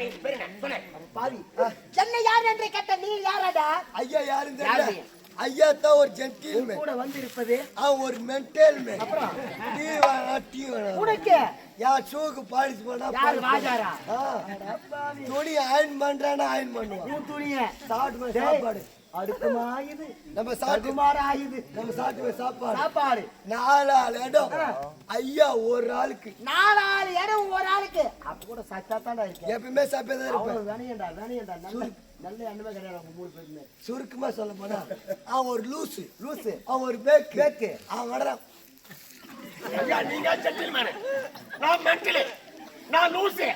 நீ பேரு என்ன சொல்லு பாவி. சென்னை யார் என்று கேட்ட நீ யாரடா? ஐயா யாரும் யாரு தெரியல? நீ? ஐயா தான் ஒரு ஜென்டில்மேன் கூட வந்திருப்பது? அவன் ஒரு மென்டல் மேன் டீ வேணா டீ வேணா உனக்கு? யார் ஷூக்கு பாலிஷ் பண்ணா யார் polish ராஜாரா ஆ. துணி அயன் பண்றானா அயன் பண்ணுவான் துணிய? சாப்பிட்டு டேய், சாப்பாடு. அடுக்குமா இது நம்ம அடுக்குமாரா இது நம்ம சாப்பிட்டு சாப்பாடு. சாப்பாடு. நாலு ஆள் இடம் ஐயா ஒரு ஆளுக்கு. நாலாறு இடம் ஒரு ஆளுக்கு. அப்ப கூட சத்தா தானே இருக்கேன். எப்பயுமே சாப்பிட்டே தான் இருப்பேன் வேணையண்டா வேணையண்டா நல்ல நல்ல எண்ணமே கிடையாது அவங்க மூணு பேருமே. சுருக்கமா சொல்ல போனா அவன் ஒரு லூசு. லூசு. அவன் ஒரு பேக்கு பேக்கு. அவன் வர்றான் ஐயா நீங்க ஜென்டில்மேன் நான் மென்டல். நான் லூசு.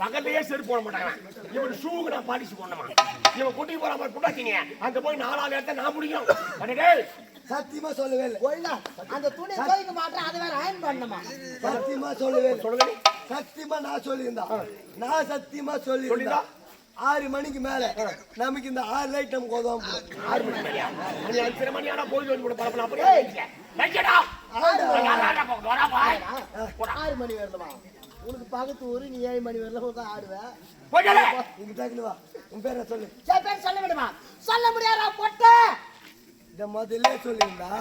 பக்கத்துலயே செருப்பு போட மாட்டாங்க. இவன் ஷூக்கு நான் பாலிஷ் போடணுமா? இவன் குட்டி போற மாதிரி குட்டாச்சிங்க அங்க போய் நாலாவது இடத்த நான் முடியும் சத்தியமா சொல்லவே இல்லை ஒழுங்கா அந்த துணி துவைக்க மாட்டேன் அதை வேற அயன் பண்ணணுமா? சத்தியமா சொல்லவே இல்லை சொல்லுங்க நீ. சத்தியமா நான் சொல்லியிருந்தான் நான் சத்தியமா சொல்லியிருந்தா. சொல்லியிருந்தா? ஆறு மணிக்கு மேல நமக்கு இந்த ஆறு லைட் நமக்கு உதவும் ஆறு மணி மணியா மணி அஞ்சரை மணி ஆனா போய் வந்து கூட பரப்பலாம் அப்படியே ஆறு மணி. வரலமா உனக்கு பக்கத்து ஊரு நீ ஏழு மணி வரல உட்காந்து ஆடுவேன் இங்க டக்குனு வா. உன் பேரை சொல்லு. சரி பேர் சொல்ல விடுமா? சொல்ல முடியாதா பொட்ட? இந்த முதல்ல சொல்லியிருந்தா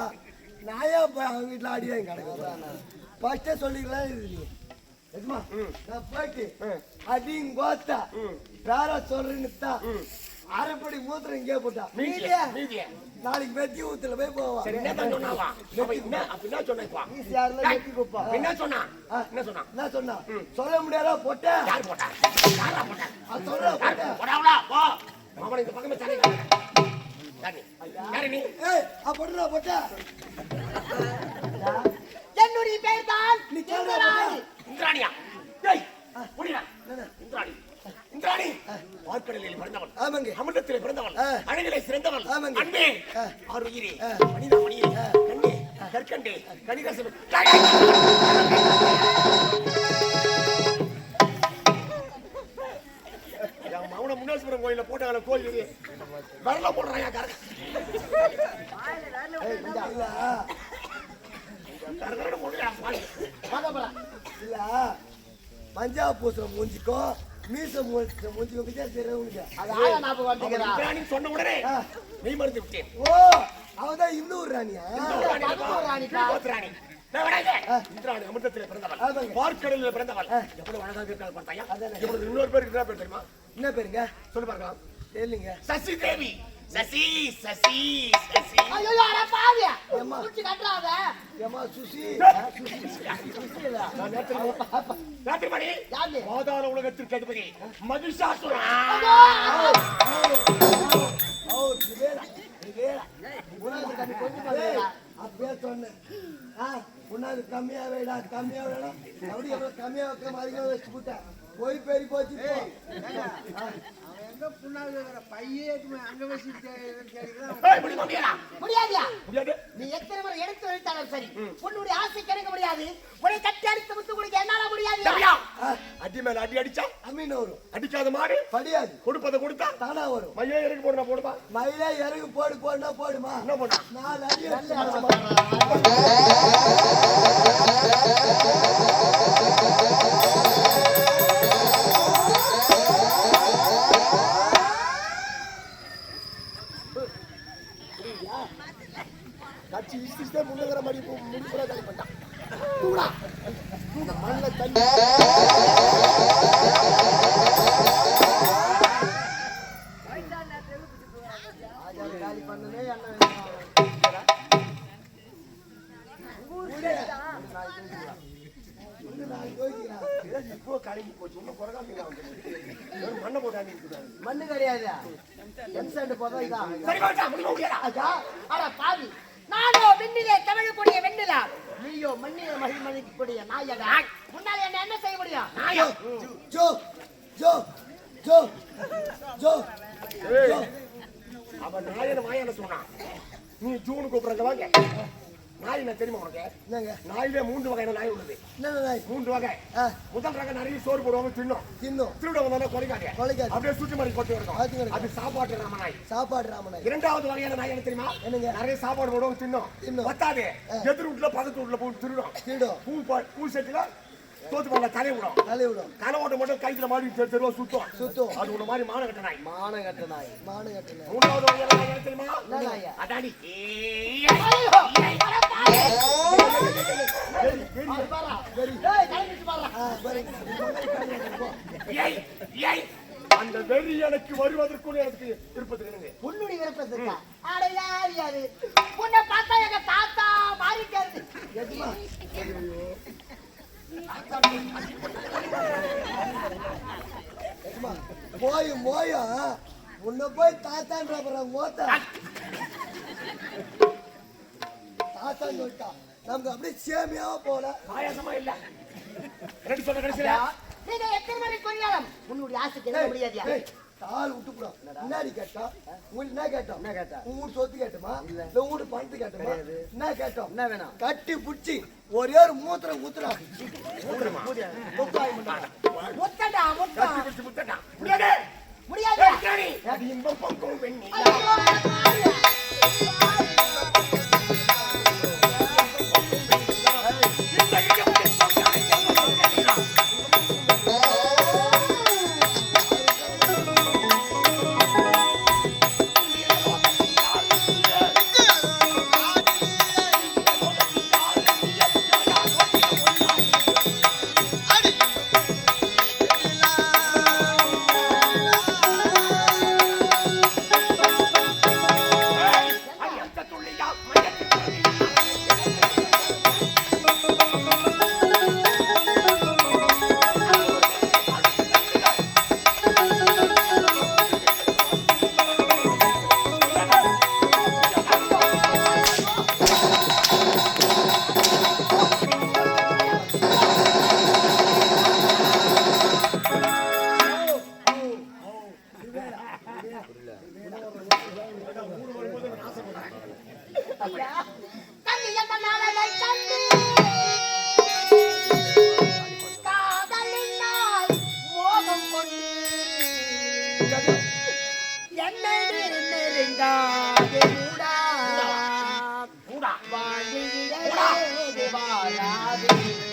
நாயா போய் அவங்க வீட்டுல அடி வாங்கி கிடக்குறேன்? ஃபர்ஸ்டே சொல்லிக்கலாம் இது நீ. எதுமா? நான் போயிட்டு அடிங்க கோத்தா பேர சொல்றேன்னு தான். அரைப்படி மூத்திரம் இங்கே போட்டா. மீதிய? மீதிய? நாளைக்கு மெத்தி ஊத்துல போய் போவான் சரி என்ன சொன்னாவா? என்ன அப்ப என்ன சொன்னா ஈஸியாரில் குப்பா? என்ன சொன்னா? என்ன சொன்னா? என்ன சொன்னா? சொல்ல முடியாதா? போட்ட? யார் போட்டா? யாரா போட்டா? அது சொல்ற போட்ட. போடாவடா போ அவனை இந்த பக்கமே தலை யாரு யாரு நீ? ஏய் அப்படிடா போட்ட. என்னுடைய பேர் தான் இந்திராணி. இந்திராணியா? இந்திராணி. இந்திராணி. பார்க்கடலில் பிறந்தவள். ஆமாங்க. அமிர்தத்திலே பிறந்தவள். ஆ. அழகிலே சிறந்தவள். ஆமாங்க. அன்பே. ஆறுயிரே மனிதா மணியே. கண்ணே. கற்கண்டே. கணிதசம் மௌன முன்னேஸ்வரம் கோயில போட்டாங்கள கோயில் வரல போடுறாங்க கரகட. இல்ல. பஞ்சாப் பூசுற மூஞ்சிக்கும் மீச அது ஞாபகம் வந்துக்கிறா. சொன்ன உடனே மறந்து விட்டேன். ஓ அவதான் இன்னொரு ராணியா? ராணி. விடாதே. இந்திராணி அமிர்தத்திலே பிறந்தவள். பார்க்கடலில் பிறந்தவள். எவ்வளவு அழகாக இருக்காள் பார்த்தாயா? இவனுக்கு இன்னொரு பேருக்கு என்ன பேர் தெரியுமா? என்ன பேருங்க? சொல்லு பார்க்கலாம். தெரியலங்க. சசி தேவி சசி சசி சசி. ஐயோ, அட பாவி. குச்சி கட்டுறாத. ஏமா சுசி? நான் நேற்று ராத்திரி மணி யாரு? பாதாள உலகத்திற்கு அதிபதி மகிஷாசுரன் ஓ திவேலா திவேலா. உனக்கு கம்மி கொஞ்சம் பாருடா அப்படியே சொன்னேன். ஆ உன்னாது கம்மியா வேடா கம்மியா வேடா. அப்படி எவ்வளவு கம்மியா வைக்காம அதிகமா வச்சு போட்டேன். போய் பெரிய போச்சு போ எங்க புண்ணாக்கு இருக்கிற பையன் அங்க வச்சுட்டு ஏய், முடியுமா முடியாதா முடியாதுயா? முடியாது. நீ எத்தனை முறை எடுத்து வைத்தாலும் சரி? உன்னுடைய ஆசை கிடைக்க முடியாது. உன்னை தட்டி அடித்து முத்து கொடுக்க என்னால முடியாது. தம்பியா அடி மேல அடி அடிச்சா? அமீன் வரும். அடிக்காத மாடு? படியாது. கொடுப்பதை கொடுத்தா? தானா வரும். மையம் இறக்கி போடுனா போடுப்பா மயிலே இறகு போடு போடுனா போடுமா? என்ன பண்ணா? நாலு அடி போதும் இதான் சரி வாடா முடியுமா முடியாதா ஐயா, அட பாவி நானோ விண்ணிலே தமிழக்கூடிய வெண்ணிலா நீயோ மண்ணிலே மகிழ்மதிக்கூடிய நாயகா முன்னால் என்ன என்ன செய்ய முடியும் நாயா ஜோ ஜோ ஜோ ஜோ அவன் நாயன சொன்னான் நீ ஜூன் கூப்பிடுறங்க வாங்க நாய் என்ன தெரியுமா உனக்கு? என்னங்க? நாயிலே மூன்று வகையான நாய் உள்ளது. என்னங்க நாய்? மூன்று வகை. முதல் ரக நிறைய சோறு போடுவாங்க தின்னும். தின்னும். திருட வந்தாலும் கொலைக்காது கொலைக்காது. அப்படியே சுற்றி மாதிரி இருக்கும் கிடைக்கும். அது சாப்பாட்டு ராம நாய். சாப்பாடு ராமநாய் இரண்டாவது வகையான நாய் என்ன தெரியுமா? என்னங்க? நிறைய சாப்பாடு போடுவாங்க தின்னும். தின்னும். பத்தாது. எதிர் வீட்டுல பக்கத்து வீட்டுல போய் திருடும். திருடும். பா- பூ செட்டுல தோத்து பண்ணல தலை விடும் தலை விடும் தலை ஓட்ட மட்டும் கைத்துல மாறி தெரு தெருவா சுத்தும். சுத்தும். அது உன்ன மாதிரி மான கட்ட நாய் மானம் கட்ட நாய் மானம் கட்ட நாய் மூணாவது நாய் தெரியுமா ஏய் அந்த வெறி எனக்கு வருவதற்குள் எனக்கு திருப்பதி இருங்க உன்னுடைய விருப்பத்துக்கா அட யார் யாரு உன்னை பார்த்தா எங்க தாத்தா மாறிட்டாரு? போய் போயா. உன்னை போய் தாத்தான்ற அப்புறம் மோத்தா. தாத்தான்னு சொல்லிட்டா. நமக்கு அப்படியே சேமியாவா போல. பாயாசமா இல்ல. ரெண்டு சொல்ல கடைசியில. நீங்க எத்தனை மணி கொரியாலம் உன்னுடைய ஆசைக்கு என்ன முடியாதியா? ஏய், கால் விட்டு போடும் முன்னாடி கேட்டோம் உங்களுக்கு என்ன கேட்டோம்? என்ன கேட்டா? உங்க சொத்து கேட்டுமா? இல்ல. உங்க பணத்து கேட்டுமா? என்ன கேட்டோம்? என்ன வேணும்? கட்டி புடிச்சு ஒரே ஒரு மூத்திரம் ஊத்துறா முடியாது? முடியாது கூடா. வாழ்விலே வாழாதே.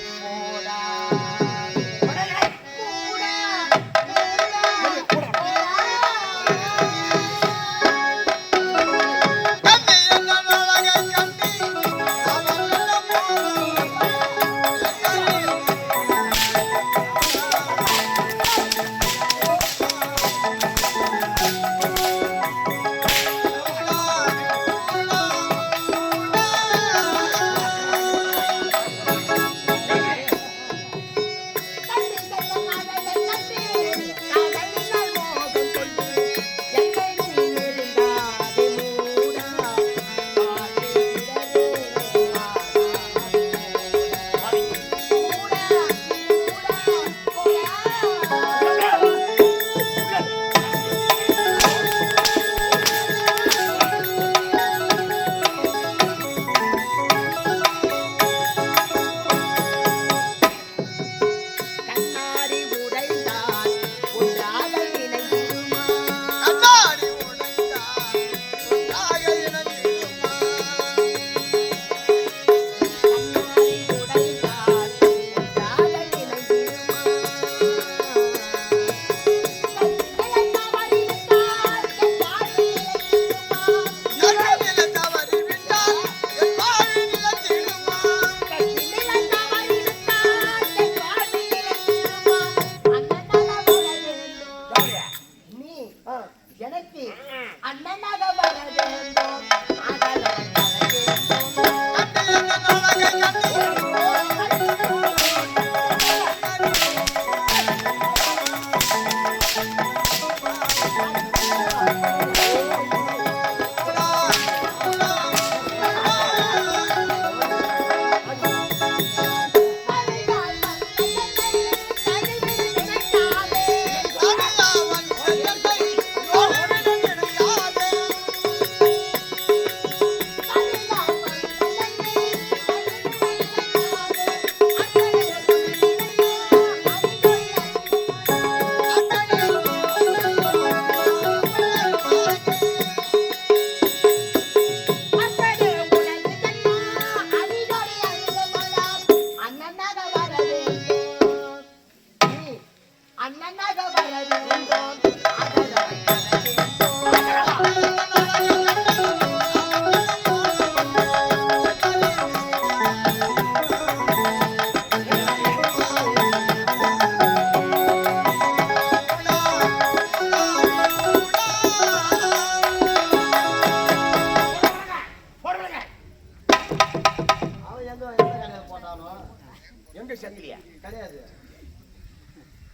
எங்க சங்கிலியா? கிடையாது.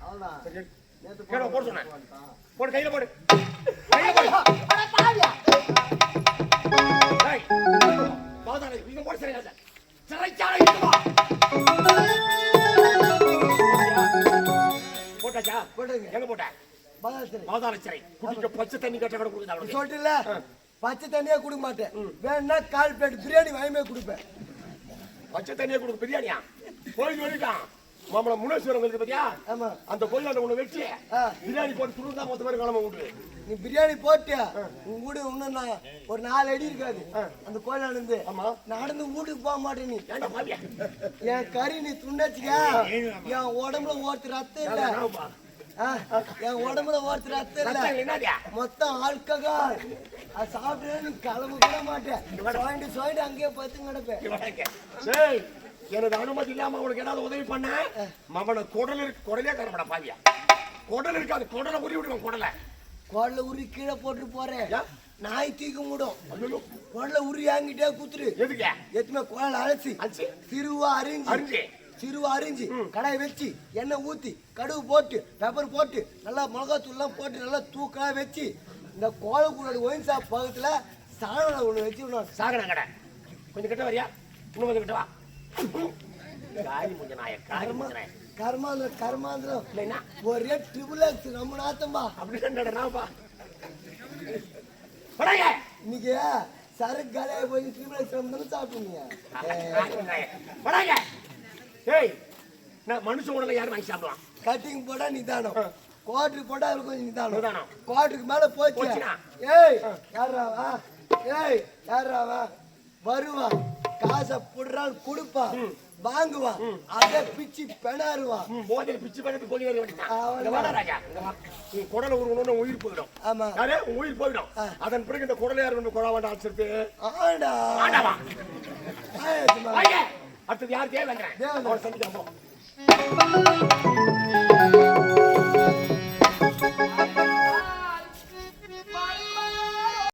அவ்வளோதான் கேட போட சொன்னேன். போடு கையில போடு. கையில போடு. பாதாளை இங்க போட சரியா சிறைச்சாலை போட்டாச்சா? பாதாள சிறை. குடிக்க பச்சை தண்ணி கட்ட கூட கொடுக்குது சொல்லிட்டுல பச்சை தண்ணியே கொடுக்க மாட்டேன். வேணா கால் பிளேட் பிரியாணி வாங்கி கொடுப்பேன். பச்சை தண்ணியை கொடுக்க பிரியாணியா? கோயில் வரைக்கும் மாமலை முனேஸ்வரம் வந்து பாத்தியா ஆமா. அந்த கோயில் ஒண்ணு வச்சு ஆ. பிரியாணி போட்டு துருந்தா மொத்த பேர் கிளம்ப விட்டு நீ பிரியாணி போட்டு உன் வீடு இன்னும் நான் ஒரு நாலு அடி இருக்காது. அந்த கோயிலால இருந்து ஆமா. நடந்து வீட்டுக்கு போக மாட்டேன் நீ. ஏன்டா பாவியா என் கறி நீ துண்டச்சுக்க. என் உடம்புல ஓட்டு ரத்தம் இல்ல. என் உடம்புல ஓட்டு ரத்தம் இல்ல. மொத்தம் ஆல்கஹால். அது சாப்பிட்டு நீ கிளம்ப கூட மாட்டேன் சுவாயிட்டு சுவாயிட்டு அங்கேயே பத்து கிடப்பேன். எனது அனுமதி இல்லாம அவனுக்கு ஏதாவது உதவி பண்ண? மவன குடல் இருக்கு குடலே தரமாடா பாவியா? குடல் இருக்காது குடலை உரி விடுவான் குடலை. குடல உரி கீழே போட்டு போறேன்? நாய் தீக்க மூடும் குடல உரி வாங்கிட்டே குத்துரு. எதுக்கு? எத்துமே குழல் அலசி. அரிசி சிறுவா அரிஞ்சு. அரிஞ்சு. சிறுவா அரிஞ்சு. கடாய் வச்சு எண்ணெய் ஊத்தி கடுகு போட்டு பெப்பர் போட்டு நல்லா மிளகாத்தூள்லாம் போட்டு நல்லா தூக்கா வச்சு இந்த கோலக்கூட ஒயின் ஷாப் பக்கத்துல சாணம் ஒண்ணு வச்சு சாகன கடை. கொஞ்சம் கிட்ட வரியா? இன்னும் கொஞ்சம் கிட்ட வா. காரி காரி கர்மாந்திரம் கர்மாந்திரம். இல்லைன்னா? ஒரே ட்ரிபிள் எக்ஸ் நம்ம நாத்தம்பா இன்னைக்கு சரக்கு கலையை போய் ட்ரிபிள் எக்ஸ் படங்க ஏய் நான் மனுஷ உடலை யாரும் வாங்கி சாப்பிடுவான் கட்டிங் போட்டா நிதானம். குவாட்டருக்கு போட்டா கொஞ்சம் நிதானம். குவாட்டருக்கு மேல போச்சு? ஏய் யாரா வா ஏய் யாரா வா வருவான். காசை புடுறான் கொடுப்பான் வாங்குவான் அதை பிச்சு பெணாருவான் போதையில பிச்சு பண்ணி கொஞ்சம் நேரம் அவன் வேண்டியதான். இங்க வாடா ராஜா. இங்க வா. உன் குடலை உருவணும்னு உயிர் போயிடும். ஆமா. யாரே? உன் உயிர் போயிடும். அதன் பிறகு இந்த குடலை யார் கொண்டு கொடா வேண்டாம் அடிச்சிருப்பு ஆடா அடுத்தது யார் தேவை தேவேந்திரன். அவன் சந்திக்கிறோம்.